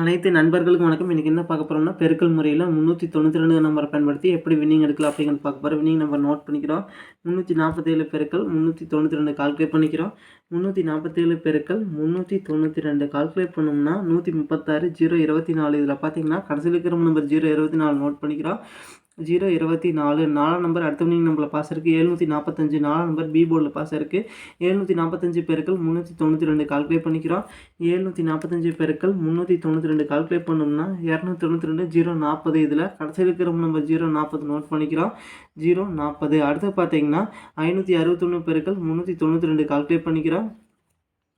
அனைத்து நண்பர்களுக்கும் வணக்கம். இன்றைக்கி என்ன பார்க்க போகிறோம்னா பெருக்கல் முறையில் முந்நூற்றி தொண்ணூற்றி ரெண்டு நம்பரை பயன்படுத்தி எப்படி வின்னிங் எடுக்கலாம் அப்படிங்கிறது பார்க்க போகிறோம் வின்னிங் நம்பர் நோட் பண்ணிக்கிறோம். முந்நூற்றி நாற்பத்தேழு பெருக்கள் முந்நூற்றி தொண்ணூற்றி ரெண்டு கால்குலேட் பண்ணிக்கிறோம். முந்நூற்றி நாற்பத்தேழு பெருக்கள் முந்நூற்றி தொண்ணூற்றி ரெண்டு கால்குலேட் பண்ணோம்னா நூற்றி முப்பத்தாறு ஜீரோ இருபத்தி நாலு. இதில் பார்த்தீங்கன்னா கடைசியில் இருக்கிற நம்பர் ஜீரோ இருபத்தி நாலு நோட் பண்ணிக்கிறோம். ஜீரோ இருபத்தி நாலு. நாலாம் நம்பர் அடுத்த மணிக்கு நம்மளை பாஸ் இருக்குது எழுநூற்றி நாற்பத்தஞ்சு நாலாம் நம்பர் பி போர்டில் பாஸ் இருக்குது எழுநூற்றி நாற்பத்தஞ்சு பேருக்கள் முந்நூற்றி தொண்ணூற்றி ரெண்டு கால்குலேட் பண்ணிக்கிறோம். எழுநூற்றி நாற்பத்தஞ்சு பேருக்கள் முந்நூற்றி தொண்ணூற்றி ரெண்டு கால்குலேட் பண்ணோம்னா இரநூத்தி தொண்ணூற்றி ரெண்டு ஜீரோ நாற்பது இதில் கடைசியில் இருக்கிற நம்பர் ஜீரோ நாற்பது நோட் பண்ணிக்கிறோம். ஜீரோ நாற்பது அடுத்து பார்த்தீங்கன்னா ஐநூற்றி அறுபத்தொன்று பேருக்கள் முந்நூற்றி தொண்ணூற்றி ரெண்டு கால்குலேட் பண்ணிக்கிறோம்.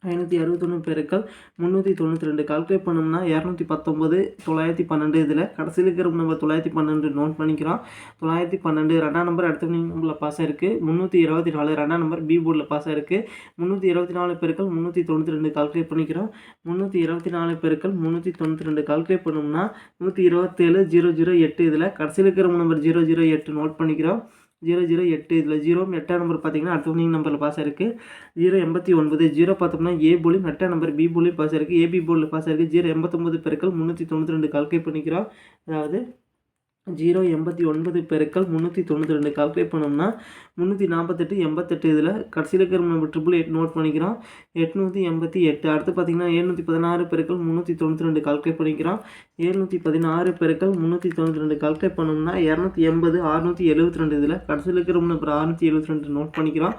ஐநூற்றி அறுபத்தொன்று பெருக்கள் முந்நூற்றி தொண்ணூற்றி ரெண்டு கால்குலேட் பண்ணோம்னா இரநூத்தி பத்தொம்பது தொள்ளாயிரத்தி பன்னெண்டு இதில். கடைசியில் இருக்கிற நம்பர் தொள்ளாயிரத்தி பன்னெண்டு நோட் பண்ணிக்கிறோம். தொள்ளாயிரத்தி பன்னெண்டு ரெண்டாம் நம்பர் அடுத்த நம்பரில் பாஸ் இருக்குது முந்நூற்றி இருபத்தி நாலு ரெண்டாம் நம்பர் பி போர்டில் பாஸ் இருக்குது முந்நூற்றி இருபத்தி நாலு பெருக்கள் முந்நூற்றி தொண்ணூற்றி ரெண்டு கால்குலேட் பண்ணிக்கிறோம். முந்நூற்றி இருபத்தி நாலு பெருக்கள் முந்நூற்றி தொண்ணூற்றி ரெண்டு கால்குலேட் பண்ணோம்னா நூற்றி இருபத்தேழு ஜீரோ ஜீரோ எட்டு இதில். கடைசியில் இருக்கிற நம்பர் ஜீரோ ஜீரோ எட்டு நோட் பண்ணிக்கிறோம். ஜீரோ ஜீரோ எட்டு இதில் ஜீரோ எட்டாம் நம்பர் பார்த்தீங்கன்னா அடுத்த வினிங் நம்பரில் பாஸ் இருக்குது ஜீரோ எண்பத்தி ஒன்பது ஜீரோ பார்த்தோம்னா ஏ போலியும் எட்டாம் நம்பர் பி போலியும் பாஸ் இருக்குது ஏபி போர்டில் பாஸ் இருக்குது ஜீரோ எண்பத்தொம்பது பெருக்கள் முந்நூற்றி தொண்ணூற்றி ரெண்டு கால்குலேட் பண்ணிக்கிறோம். அதாவது ஜீரோ எண்பத்தி ஒன்பது பெருக்கள் முந்நூற்றி தொண்ணூற்றி ரெண்டு. கால்குலேட் பண்ணோம்னா முந்நூற்றி நாற்பத்தெட்டு எண்பத்தெட்டு இதில் கடைசியில் இருக்கிற நம்ம ட்ரிபிள் எட் நோட் பண்ணிக்கிறோம். எட்நூற்றி எண்பத்தி எட்டு. அடுத்து பார்த்திங்கன்னா எழுநூற்றி பதினாறு பெருக்கள் முந்நூற்றி தொண்ணூற்றி ரெண்டு. கால்குலேட் பண்ணிக்கிறோம். எழுநூற்றி பதினாறு பெருக்கள் முந்நூற்றி தொண்ணூற்றி ரெண்டு. கால்குலேட் பண்ணோம்னா இரநூத்தி எண்பது அறுநூற்றி எழுபத்தி ரெண்டு இதில் கடைசியில் இருக்கிற நம்பர் அறுநூற்றி எழுபத்தி ரெண்டு நோட் பண்ணிக்கிறோம்.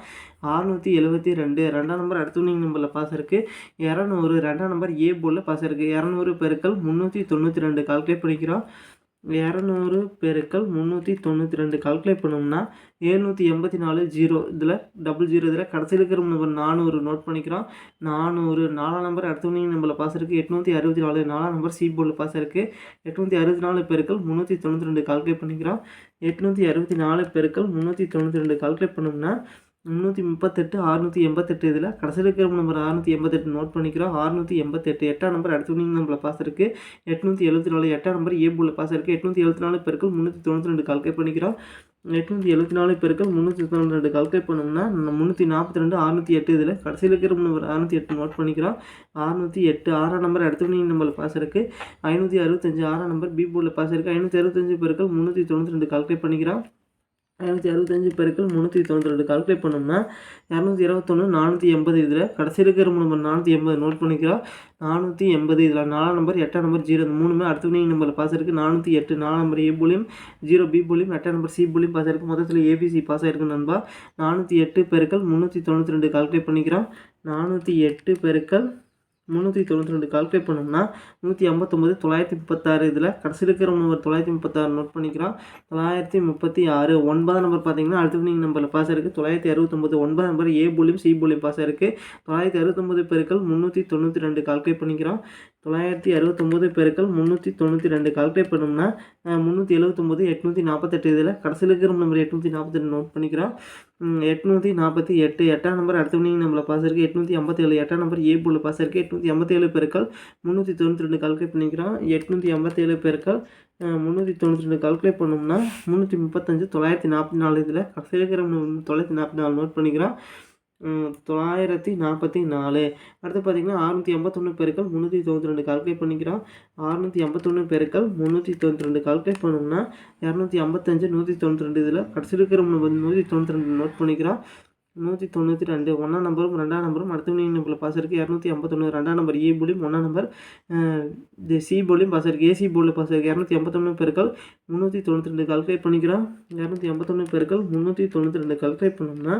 அறுநூற்றி எழுபத்தி ரெண்டு. ரெண்டாம் நம்பர் அடுத்த நம்பரில் பாஸ் இருக்குது இரநூறு ரெண்டாம் நம்பர் ஏ போர்டில் பாஸ் இருக்குது இரநூறு பெருக்கள் முந்நூற்றி தொண்ணூற்றி ரெண்டு. கால்குலேட் பண்ணிக்கிறோம். இரநூறு பெருக்கள் முந்நூற்றி தொண்ணூற்றி ரெண்டு. கால்குலேட் பண்ணோம்னா ஏழ்நூற்றி எண்பத்தி நாலு ஜீரோ இதில் டபுள் ஜீரோ இதில் கடைசியில் இருக்கிற நம்பர் நானூறு. நோட் பண்ணிக்கிறோம். நானூறு. நாலாம் நம்பர் அடுத்த மணி நம்பரில் பாஸ் இருக்குது எட்நூற்றி அறுபத்தி நாலு நாலாம் நம்பர் சி போர்டில் பாஸ் இருக்குது எட்நூற்றி அறுபத்தி நாலு பெருக்கள் முந்நூற்றி தொண்ணூற்றி ரெண்டு. கால்குலேட் பண்ணிக்கிறோம். எட்நூற்றி அறுபத்தி நாலு பெருக்கள் முந்நூற்றி தொண்ணூற்றி ரெண்டு. கால்குலேட் பண்ணோம்னா முந்நூற்றி முப்பத்தெட்டு அறுநூற்றி எண்பத்தெட்டு இதில் கடைசியில் இருக்கிற நம்பர் அறுநூற்றி எண்பத்தெட்டு நோட் பண்ணிக்கிறோம். அறுநூற்றி எண்பத்தெட்டு எட்டாம் நம்பர் அடுத்த வினிங் நம்பரில் பாஸ் இருக்குது எட்நூற்றி எழுபத்தி நாலு எட்டாம் நம்பர் ஏ புள்ள பாஸ் இருக்குது எட்நூற்றி எழுபத்தி நாலு பெருக்கள் முந்நூற்றி தொண்ணூற்றி ரெண்டு கால்குலேட் பண்ணிக்கிறோம். எட்நூற்றி எழுபத்தி நாலு பெருக்கள் முந்நூற்றி தொண்ணூற்றி ரெண்டு கால்குலேட் பண்ணோம்னா முந்நூற்றி நாற்பத்தி ரெண்டு அறுநூற்றி எட்டு இதில் கடைசியில் இருக்கிற நம்பர் அறுநூற்றி எட்டு நோட் பண்ணிக்கிறோம். அறுநூற்றி எட்டு ஆறாம் நம்பர் அடுத்த வினிங் நம்பரில் பாஸ் இருக்குது ஐநூற்றி அறுபத்தஞ்சு ஆறாம் நம்பர் பி போர்டில் பாஸ் இருக்குது ஐநூற்றி அறுபத்தஞ்சு பெருக்கள் முந்நூற்றி தொண்ணூற்றி ரெண்டு கால்குலேட் பண்ணிக்கிறோம். ஐநூற்றி அறுபத்தஞ்சு பெருக்கள் முந்நூற்றி தொண்ணூற்றி ரெண்டு கால்குலேட் பண்ணோம்னா இரநூத்தி இருபத்தொன்று நானூற்றி எண்பது இதில் கடைசி இருக்கிற நம்பர் நானூற்றி எண்பது நோட் பண்ணிக்கிறோம் நானூற்றி எண்பது இதில் நாலாம் நம்பர் எட்டாம் நம்பர் ஜீரோ இந்த மூணுமே அடுத்த வினிங் நம்பரில் பாஸ் இருக்குது நானூற்றி எட்டு நாலாம் நம்பர் ஏ புலியும் ஜீரோ பி புலியும் எட்டாம் நம்பர் சி புலியும் பாஸ் இருக்குது மொத்தத்தில் ஏபிசி பாஸ் ஆயிருக்கு நண்பா. நானூற்றி எட்டு பெருக்கள் முந்நூற்றி தொண்ணூற்றி ரெண்டு கால்குலேட் பண்ணிக்கிறோம். நானூற்றி எட்டு பெருக்கள் முந்நூற்றி தொண்ணூற்றி ரெண்டு கால்குலேட் பண்ணோம்னா நூற்றி ஐம்பத்தொம்பது தொள்ளாயிரத்தி முப்பத்தாறு இதில் கடைசியில் இருக்கிற நம்பர் தொள்ளாயிரத்தி முப்பத்தாறு நோட் பண்ணிக்கிறோம். தொள்ளாயிரத்தி முப்பத்தி ஆறு ஒன்பதாம் நம்பர் பார்த்தீங்கன்னா அடுத்த வினிங் நம்பரில் பாஸ் இருக்குது தொள்ளாயிரத்தி அறுபத்தொம்பது ஒன்பதாம் நம்பர் ஏ போலியும் சி போலியும் பாஸ் இருக்குது தொள்ளாயிரத்தி அறுபத்தொம்பது பெருக்கள் முந்நூற்றி தொண்ணூற்றி ரெண்டு கால்குலேட் பண்ணிக்கிறோம். தொள்ளாயிரத்தி அறுபத்தொம்போது பெருக்கள் முந்நூற்றி தொண்ணூற்றி ரெண்டு. கால்குலேட் பண்ணோம்னா முந்நூற்றி எழுபத்தொம்போது எட்நூற்றி நாற்பத்தெட்டு இதில் கடைசியில் இருக்கிற நம்பர் எட்நூற்றி நாற்பத்தெட்டு நோட் பண்ணிக்கிறோம். எட்நூற்றி நாற்பத்தி எட்டு. எட்டாம் நம்பர் அடுத்த வினிங் பாஸ் இருக்குது எட்நூற்றி ஐம்பத்தேழு. எட்டாம் நம்பர் ஏ போல் பாஸ் இருக்குது எட்நூற்றி ஐம்பத்தேழு பெருக்கள் முந்நூற்றி தொண்ணூற்றி ரெண்டு. கால்குலேட் பண்ணிக்கிறோம். எட்நூற்றி ஐம்பத்தேழு பெருக்கள் முந்நூற்றி தொண்ணூற்றி ரெண்டு. கால்குலேட் பண்ணோம்னா முந்நூற்றி முப்பத்தஞ்சு தொள்ளாயிரத்தி நாற்பத்தி நாலு இதில் கடைசியில் இருக்கிற தொள்ளாயிரத்தி நாற்பத்தி நாலு நோட் பண்ணிக்கிறோம். தொள்ளாயிரத்தி நாற்பத்தி நாலு. அடுத்து பார்த்திங்கன்னா அறுநூற்றி ஐம்பத்தொன்று பெருக்கள் முந்நூற்றி தொண்ணூற்றி ரெண்டு கால்குலேட் பண்ணிக்கிறோம். அறுநூற்றி ஐம்பத்தொன்று பெருக்கள் முந்நூற்றி தொண்ணூற்றி ரெண்டு கால்குலேட் பண்ணோம்னா இரநூத்தி ஐம்பத்தஞ்சு நூற்றி தொண்ணூற்றி ரெண்டு இதில் கடைசி இருக்கிற நூற்றி தொண்ணூற்றி ரெண்டு நோட் பண்ணிக்கிறோம். நூற்றி தொண்ணூற்றி ரெண்டு ஒன்றாம் நம்பரும் ரெண்டாம் நம்பரும் அடுத்த வினிங் நம்பரில் பாஸ் இருக்குது இரநூத்தி ஐம்பத்தொன்று ரெண்டாம் நம்பர் ஏ போலியும் ஒன்றாம் நம்பர் சி போலியும் பாஸ் இருக்குது ஏசி போலில் பாஸ் இருக்குது இரநூத்தி ஐம்பத்தொன்று பெருக்கள் முந்நூற்றி தொண்ணூற்றி ரெண்டு கால்குலேட் பண்ணிக்கிறோம். இரநூத்தி ஐம்பத்தொன்று பெருக்கள் முந்நூற்றி தொண்ணூற்றி ரெண்டு கால்குலேட் பண்ணோம்னா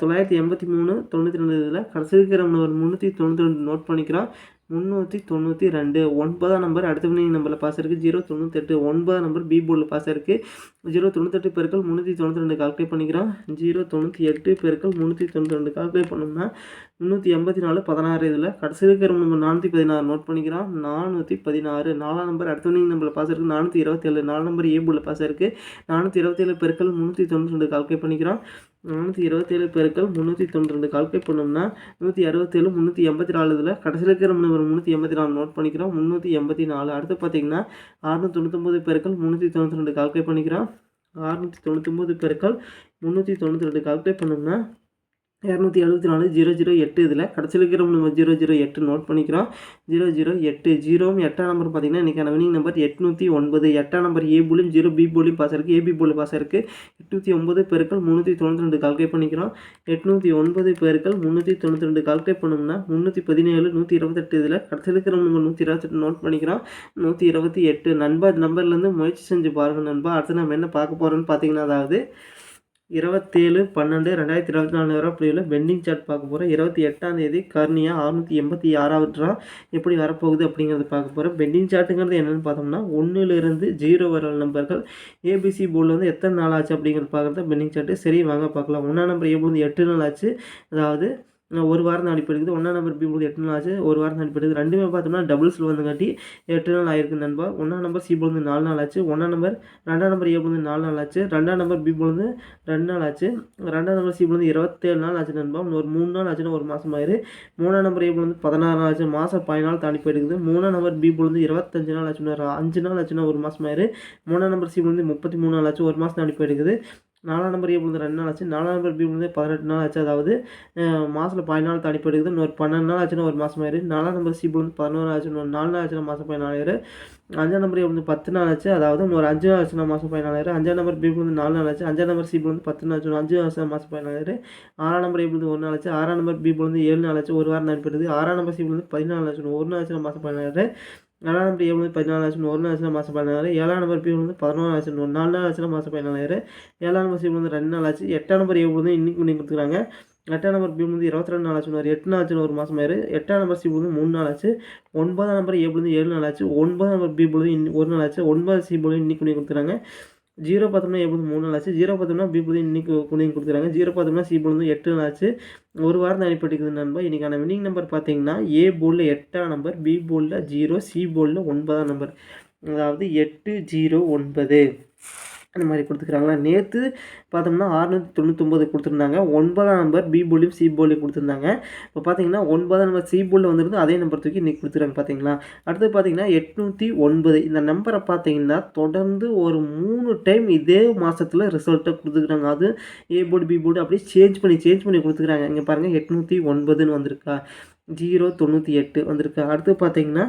தொள்ளாயிரத்தி எண்பத்தி மூணு தொண்ணூற்றி ரெண்டு இதில் கடைசி இருக்கிற முன்னூற்றி முந்நூற்றி தொண்ணூற்றி ரெண்டு நோட் பண்ணிக்கிறோம். முந்நூற்றி தொண்ணூற்றி ரெண்டு. ஒன்பதாம் நம்பர் அடுத்த வினிங் நம்பரில் பாஸ் இருக்குது ஜீரோ தொண்ணூத்தெட்டு. ஒன்பதாம் நம்பர் பி போர்டில் பாஸ் இருக்குது ஜீரோ தொண்ணூத்தெட்டு பெருக்கள் முந்நூற்றி தொண்ணூற்றி ரெண்டு கால்குலேட் பண்ணிக்கிறோம். ஜீரோ தொண்ணூற்றி எட்டு பெருக்கள் முந்நூற்றி தொண்ணூற்றி ரெண்டு கால்குலேட் பண்ணோம்னா முந்நூற்றி எண்பத்தி நாலு பதினாறு இதில். கடைசி இருக்கிற நம்பர் நானூற்றி பதினாறு நோட் பண்ணிக்கிறோம். நானூற்றி பதினாறு. நாலாம் நம்பர் அடுத்த வினிங் நம்பரில் பாஸ் இருக்குது நானூற்றி இருபத்தேழு. நாலு நம்பர் ஏ போர்டில் பாஸ் இருக்குது நானூற்றி இருபத்தேழு பெருக்கள் முந்நூற்றி தொண்ணூற்றி ரெண்டு கால்குலேட் பண்ணிக்கிறோம். நானூற்றி இருபத்தேழு பெருக்கள் முந்நூற்றி தொண்ணூற்றி ரெண்டு கால்குலேட் பண்ணோம்னா நூற்றி அறுபத்தேழு முந்நூற்றி எண்பத்தி நாலு இதில் கடைசியில் இருக்கிற நம்பர் முந்நூற்றி எண்பத்தி நாலு நோட் பண்ணிக்கிறோம். முந்நூற்றி எண்பத்தி நாலு. அடுத்து பார்த்தீங்கன்னா அறுநூற்றி தொண்ணூத்தொம்பது பெருக்கள் முந்நூற்றி தொண்ணூற்றி ரெண்டு கால்குலேட் பண்ணிக்கிறோம். அறுநூற்றி தொண்ணூத்தொம்பது பெருக்கள் முந்நூற்றி தொண்ணூற்றி ரெண்டு கால்குலேட் பண்ணோம்னா இரநூத்தி எழுபத்தி நாலு ஜீரோ ஜீரோ எட்டு இதில் கடைசியில் இருக்கிற நம்ம ஜீரோ ஜீரோ எட்டு நோட் பண்ணிக்கிறோம். ஜீரோ ஜீரோ எட்டு ஜீரோவும் எட்டாம் நம்பர் பார்த்தீங்கன்னா இன்றைக்கான வினிங் நம்பர் எட்நூற்றி ஒன்பது. எட்டாம் நம்பர் ஏ போலியும் ஜீரோ பி போலியும் பாஸ் இருக்குது ஏபி போலி பாஸ் இருக்குது எட்நூற்றி ஒன்பது பெருக்கள் முந்நூற்றி தொண்ணூற்றி ரெண்டு கால்குலேட் பண்ணிக்கிறோம். எட்நூற்றி ஒன்பது பெருக்கள் முந்நூற்றி தொண்ணூற்றி ரெண்டு கால்குலேட் பண்ணோம்னா முந்நூற்றி பதினேழு நூற்றி இருபத்தெட்டு இதில் கடைசியில் இருக்கிற நம்ம நூற்றி இருபத்தெட்டு நோட் பண்ணிக்கிறோம். நூற்றி இருபத்தி எட்டு நண்பா நம்பர்லேருந்து முயற்சி செஞ்சு பாருங்கள் நண்பா. அடுத்து நம்ம என்ன பார்க்க போகிறோம்னு பார்த்தீங்கன்னா அதாவது இருபத்தேழு பன்னெண்டு ரெண்டாயிரத்தி இருபத்தி நாலு வர புள்ளியில் பெண்டிங் சார்ட் பார்க்க போகிறோம் இருபத்தி எட்டாம் தேதி கர்னியா அறுநூற்றி எண்பத்தி ஆறாவது ரூபா எப்படி வரப்போகுது அப்படிங்கிறத பார்க்க போகிறோம் பெண்டிங் சார்ட்டுங்கிறது என்னென்னு பார்த்தோம்னா ஒன்றுலேருந்து ஜீரோ வர நம்பர்கள் ஏபிசி போர்டில் வந்து எத்தனை நாள் ஆச்சு அப்படிங்கிறது பார்க்குறது பெண்டிங் சார்ட்டு. சரி வாங்க பார்க்கலாம். ஒன்றாம் நம்பர் ஏ வந்து எட்டு நாள் ஆச்சு. அதாவது ஒரு வாரம் தான் அனுப்பி ஒன்றாம் நம்பர் பி போது எட்டு நாள் ஆச்சு. ஒரு வாரம் தான் அனுப்பி ரெண்டுமே பார்த்தோம்னா டபுள்ஸில் வந்துங்காட்டி எட்டு நாள் ஆயிருக்கு நண்பா. ஒன்றாம் நம்பர் சி பொழுது நாலு நாள் ஆச்சு. ஒன்றாம் நம்பர் ரெண்டாம் நம்பர் ஏ பொழுது நாலு நாள் ஆச்சு. ரெண்டாம் நம்பர் பி பொழுது ரெண்டு நாள் ஆச்சு. ரெண்டாம் நம்பர் சி பொழுது இருபத்தேழு நாள் ஆச்சு நண்பா. ஒரு மூணு நாள் ஆச்சுன்னா ஒரு மாதம் ஆயிரு. மூணாம் நம்பர் ஏ பொழுது பதினாறு நாள் ஆச்சு. மாதம் பதினாலு தாண்டி போயிருக்குது மூணாம் நம்பர் பி பொழுது இருபத்தஞ்சு நாள் ஆச்சுன்னா அஞ்சு நாள் ஆச்சுன்னா ஒரு மாதம் ஆயிரு. மூணாம் நம்பர் சி பொழுது முப்பத்தி மூணு நாள் ஆச்சு. ஒரு மாதம் தாண்டி போயிருக்குது நாலாம் நம்பர் ஏ விழுந்து ரெண்டு நாள் ஆச்சு. நாலாம் நம்பர் பி விழுந்து பதினெட்டு நாள் ஆச்சு. அதாவது மாதத்தில் பதினாலு நாள் தனிப்பு எடுக்குது இன்னொரு பன்னெண்டு நாள் ஆச்சுன்னா ஒரு மாதம் ஆயிரு. நாலாம் நம்பர் சி விழுந்து பதினோரு ஆச்சு இன்னொரு நாலு நாள் ஆச்சுன்னா மாதம் பதினாலாயிரம் அஞ்சாம் நம்பர் ஏ விழுந்து பத்து நாள் ஆச்சு. அதாவது இன்னொரு அஞ்சு நாள் ஆச்சுன்னா மாதம் பதினாலாயிரம் அஞ்சாம் நம்பர் பி விழுந்து நாலு நாள் ஆச்சு. அஞ்சாம் நம்பர் சி விழுந்து பத்து நாள் ஆச்சு அஞ்சு ஆச்சு மாதம் பதினாலாயிரம் ஆறாம் நம்பர் ஏ விழுந்து ஒரு நாள் ஆச்சு. ஆறாம் நம்பர் பி விழுந்து ஏழு நாள் ஆச்சு. ஒரு வாரம் தனிப்பு எடுக்குது ஆறாம் நம்பர் சி விழுந்து பதினாலு ஆச்சு ஒரு நாள் ஆச்சுன்னா மாதம் பதினாயிரம் ஏழாம் நம்பர் ஏழு பதினாலு லட்சம் ஒரு லட்சம் மாதம் பதினாலாயிரம் ஏழாம் நம்பர் பி வந்து பதினொன்று லட்சம் ஒரு நாலு லட்சம் மாதம் பதினாலாயிரம் ஏழாம் நம்பர் சி வந்து ரெண்டு நாள் ஆச்சு. எட்டாம் நம்பர் ஏ வந்து இன்னைக்கு பண்ணி கொடுத்துருக்காங்க. எட்டாம் நம்பர் பி வந்து இருபத்தி ரெண்டு நாள் ஆச்சு ஒரு எட்டு நாள் ஆச்சு ஒரு மாதம் ஆயிரு எட்டாம் நம்பர் சி வந்து மூணு நாள் ஆச்சு. ஒன்பதாம் நம்பர் ஏ வந்து ஏழு நாள் ஆச்சு. ஒன்பதாம் நம்பர் பி பொழுது ஒரு நாள் ஆச்சு. ஒன்பது சி பொழுது இன்னைக்கு பண்ணி கொடுத்துருக்காங்க. ஜீரோ பார்த்தோம்னா எப்போது மூணு நாள் ஆச்சு? ஜீரோ பார்த்தோம்னா பி பொழுது இன்றைக்கி கொண்டு கொடுத்துறாங்க. ஜீரோ பார்த்தோம்னா சி பொழுது எட்டு நாள் ஆச்சு. ஒரு வாரம் தான் அனுப்பிட்டுக்குது நண்பா. இன்றைக்கான வின்னிங் நம்பர் பார்த்தீங்கன்னா ஏ போர்டில் எட்டாம் நம்பர் பி போர்டில் ஜீரோ சி போர்டில் ஒன்பதாம் நம்பர் அதாவது எட்டு ஜீரோ ஒன்பது. அந்த மாதிரி கொடுத்துக்கிறாங்களா நேற்று பார்த்தோம்னா ஆறுநூற்றி தொண்ணூத்தொம்பது கொடுத்துருந்தாங்க. ஒன்பதாம் நம்பர் பி போலியும் சி போலியும் கொடுத்துருந்தாங்க. இப்போ பார்த்தீங்கன்னா ஒன்பதாம் நம்பர் சி போலில் வந்துருந்து அதே நம்பர் தூக்கி இன்றைக்கி கொடுத்துருக்காங்க பார்த்தீங்களா? அடுத்து பார்த்தீங்கன்னா எட்நூற்றி ஒன்பது. இந்த நம்பரை பார்த்தீங்கன்னா தொடர்ந்து ஒரு மூணு டைம் இதே மாதத்தில் ரிசல்ட்டை கொடுத்துக்கிறாங்க. அது ஏ போர்டு பி போர்டு அப்படியே சேஞ்ச் பண்ணி சேஞ்ச் பண்ணி கொடுத்துக்கிறாங்க. இங்கே பாருங்கள் எட்நூற்றி ஒன்பதுன்னு வந்திருக்கா. ஜீரோ தொண்ணூற்றி எட்டு வந்திருக்கா. அடுத்து பார்த்தீங்கன்னா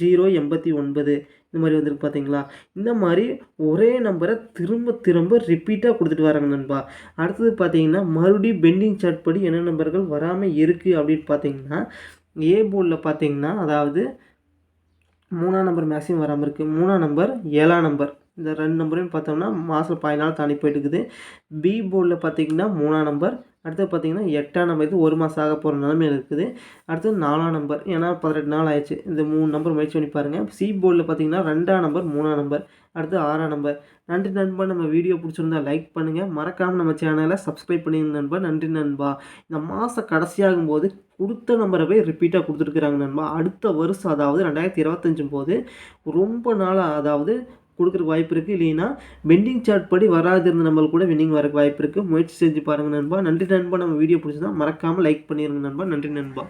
ஜீரோ எண்பத்தி ஒன்பது. இந்த மாதிரி வந்துருக்கு பார்த்தீங்களா இந்த மாதிரி ஒரே நம்பரை திரும்ப திரும்ப ரிப்பீட்டாக கொடுத்துட்டு வராங்க நண்பா. அடுத்தது பார்த்தீங்கன்னா மறுபடியும் பெண்டிங் சார்ட் படி என்ன நம்பர்கள் வராமல் இருக்குது அப்படின்னு பார்த்தீங்கன்னா ஏ போர்டில் பார்த்தீங்கன்னா அதாவது மூணாம் நம்பர் மேக்ஸிமம் வராமல் இருக்குது மூணாம் நம்பர் ஏழாம் நம்பர் இந்த ரெண்டு நம்பரையும் பார்த்தோம்னா மாதம் பதினாலு தாண்டி போயிட்டு இருக்குது. பி போர்டில் பார்த்தீங்கன்னா மூணாம் நம்பர் அடுத்து பார்த்தீங்கன்னா எட்டாம் நம்பர் இது ஒரு மாதம் ஆக போகிற நிலைமை இருக்குது. அடுத்து நாலாம் நம்பர் ஏன்னா பதினெட்டு நாள் ஆயிடுச்சு. இந்த மூணு நம்பர் முயற்சி பண்ணி பாருங்கள் சி போர்டில் பார்த்தீங்கன்னா ரெண்டாம் நம்பர் மூணாம் நம்பர் அடுத்து ஆறாம் நம்பர் நன்றி நண்பா. நம்ம வீடியோ பிடிச்சிருந்தா லைக் பண்ணுங்கள் மறக்காமல் நம்ம சேனலை சப்ஸ்கிரைப் பண்ணிங்க நண்பா. நன்றி நண்பா. இந்த மாதம் கடைசியாகும் போது கொடுத்த நம்பரை போய் ரிப்பீட்டாக கொடுத்துருக்குறாங்க நண்பா. அடுத்த வருஷம் அதாவது ரெண்டாயிரத்தி இருபத்தஞ்சும் போது ரொம்ப நாளாக அதாவது கொடுக்குறக்கு வாய்ப்பு இருக்குது இல்லைன்னா பெண்டிங் சார்ட் படி வராது இருந்த நம்மளுக்கு கூட வின்னிங் வரக்கு வாய்ப்பு இருக்குது முயற்சி செஞ்சு பாருங்கள் நண்பா. நன்றி நண்பா. நம்ம வீடியோ பிடிச்சதான் மறக்காமல் லைக் பண்ணிடுங்க நண்பா. நன்றி நண்பா.